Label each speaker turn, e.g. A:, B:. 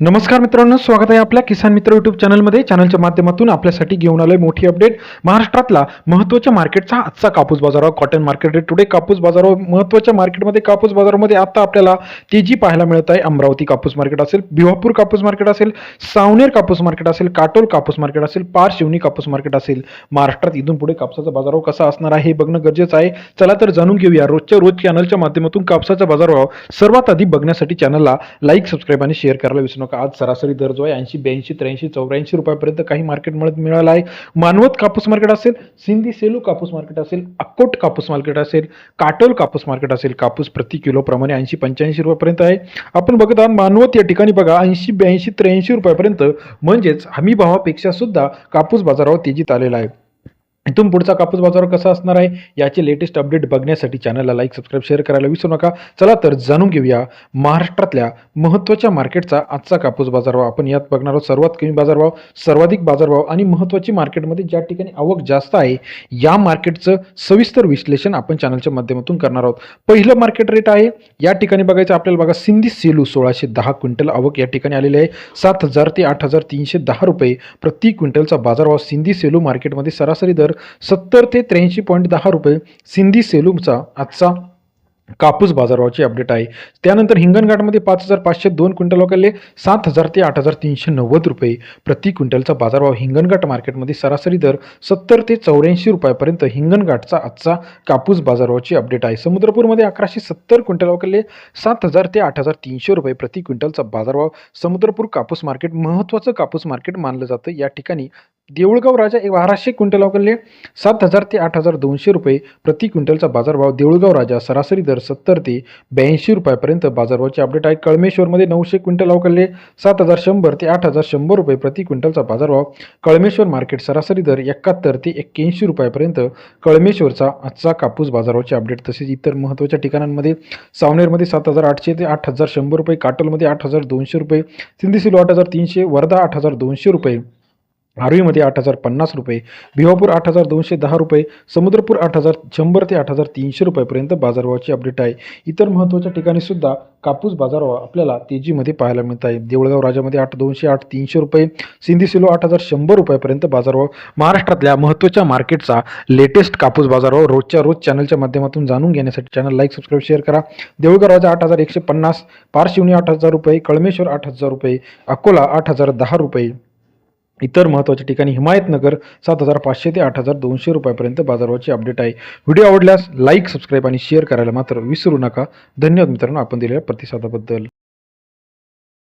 A: नमस्कार मित्रांनो स्वागत आहे आपल्या किसान मित्र युट्यूब चॅनलमध्ये. चॅनलच्या माध्यमातून आपल्यासाठी घेऊन आलोय मोठी अपडेट. महाराष्ट्रातला महत्त्वाच्या मार्केटचा आजचा कापूस बाजारावर कॉटन मार्केट रेट टुडे कापूस बाजारावर महत्त्वाच्या मार्केटमध्ये कापूस बाजारामध्ये आता आपल्याला तेजी पाहायला मिळत आहे. अमरावती कापूस मार्केट असेल भिवापूर कापूस मार्केट असेल सावनेर कापूस मार्केट असेल काटोल कापूस मार्केट असेल पार शिवनी कापूस मार्केट असेल. महाराष्ट्रात इथून पुढे कापसाचा बाजारभाव कसा असणार आहे हे बघणं गरजेचं आहे. चला तर जाणून घेऊया रोजच्या रोज चॅनलच्या माध्यमातून कापसाचा बाजारभाव. सर्वात आधी बघण्यासाठी चॅनलला लाईक सबस्क्राईब आणि शेअर करायला विसरू नका. आज सरासरी दर जो आहे ऐंशी ब्याऐंशी त्र्याऐंशी चौऱ्याऐंशी रुपयापर्यंत काही मार्केट मिळालं आहे. मानवत कापूस मार्केट असेल सिंधी सेलू कापूस मार्केट असेल अक्कोट कापूस मार्केट असेल काटोल कापूस मार्केट असेल कापूस प्रति किलोप्रमाणे ऐंशी पंच्याऐंशी रुपयापर्यंत आहे. आपण बघत आहात मानवत या ठिकाणी बघा ऐंशी ब्याऐंशी त्र्याऐंशी रुपयापर्यंत म्हणजेच हमी भावापेक्षा सुद्धा कापूस बाजारावर तेजीत आलेला आहे. इथून पुढचा कापूस बाजार कसा असणार आहे याचे लेटेस्ट अपडेट बघण्यासाठी चॅनलला लाईक सबस्क्राईब शेअर करायला विसरू नका. चला तर जाणून घेऊया महाराष्ट्रातल्या महत्त्वाच्या मार्केटचा आजचा कापूस बाजारभाव. आपण यात बघणार आहोत सर्वात कमी बाजारभाव सर्वाधिक बाजारभाव आणि महत्त्वाची मार्केटमध्ये ज्या ठिकाणी आवक जास्त आहे या मार्केटचं सविस्तर विश्लेषण आपण चॅनलच्या माध्यमातून करणार आहोत. पहिलं मार्केट रेट आहे या ठिकाणी बघायचं आपल्याला बघा सिंधी सेलू सोळाशे दहा क्विंटल आवक या ठिकाणी आलेली आहे. सात हजार ते आठ हजार तीनशे दहा रुपये प्रति क्विंटलचा बाजारभाव सिंधी सेलू मार्केटमध्ये सरासरी दर सत्तर ते त्र्याऐंशी पॉईंट दहा रुपये सिंधी सेलूमचा आजचा कापूस बाजारभावाची अपडेट आहे. त्यानंतर हिंगणघाटमध्ये पाच हजार पाचशे दोन क्विंटल वगैरे सात हजार ते आठ हजार तीनशे नव्वद रुपये प्रति क्विंटलचा बाजारभाव. हिंगणघाट मार्केटमध्ये सरासरी दर सत्तर ते चौऱ्याऐंशी रुपयापर्यंत हिंगणघाटचा आजचा कापूस बाजारभावाची अपडेट आहे. समुद्रपूरमध्ये अकराशे सत्तर क्विंटल वगैरे सात हजार ते आठ हजार तीनशे रुपये प्रति क्विंटलचा बाजारभाव. समुद्रपूर कापूस मार्केट महत्त्वाचं कापूस मार्केट मानलं जातं. या ठिकाणी देऊळगाव राजा एक बाराशे क्विंटल अवकलले सात हजार ते आठ हजार दोनशे रुपये प्रति क्विंटलचा बाजारभाव देऊळगाव राजा सरासरी दर सत्तर ते ब्याऐंशी रुपयापर्यंत बाजारभावाचे अपडेट आहे. कळमेश्वरमध्ये नऊशे क्विंटल अवकलले सात हजार शंभर ते आठ हजार शंभर रुपये प्रति क्विंटलचा बाजारभाव कळमेश्वर मार्केट सरासरी दर एकाहत्तर ते एक्क्याऐंशी रुपयापर्यंत कळमेश्वरचा आजचा कापूस बाजाराचे अपडेट तसेच इतर महत्त्वाच्या ठिकाणांमध्ये सावनेरमध्ये सात हजार आठशे ते आठ हजार शंभर रुपये काटोलमध्ये आठ हजार दोनशे रुपये सिंधीसिलो आठ हजार तीनशे वर्धा आठ हजार दोनशे रुपये आर्वीमध्ये आठ हजार पन्नास रुपये भिवापूर आठ हजार दोनशे दहा रुपये समुद्रपूर आठ हजार शंभर ते आठ हजार तीनशे रुपयेपर्यंत बाजारभावाची अपडेट आहे इतर महत्त्वाच्या ठिकाणी सुद्धा कापूस बाजारभाव आपल्याला तेजीमध्ये पाहायला मिळत आहे देवळगाव राजामध्ये आठ दोनशे आठ तीनशे रुपये सिंधी सिलो आठ हजार शंभर रुपयापर्यंत बाजारभाव महाराष्ट्रातल्या महत्त्वाच्या मार्केटचा लेटेस्ट कापूस बाजारभाव रोजच्या रोज चॅनलच्या माध्यमातून जाणून घेण्यासाठी चॅनल लाईक सबस्क्राईब शेअर करा देऊळगाव राजा आठ हजार एकशे पन्नास पारशिवनी आठ हजार रुपये कळमेश्वर आठ हजार रुपये अकोला आठ हजार दहा रुपये इतर महत्त्वाच्या ठिकाणी हिमायतनगर सात हजार पाचशे ते आठ हजार दोनशे रुपयापर्यंत बाजारभावाची अपडेट आहे. व्हिडिओ आवडल्यास लाईक सबस्क्राईब आणि शेअर करायला मात्र विसरू नका. धन्यवाद मित्रांनो आपण दिलेल्या प्रतिसादाबद्दल.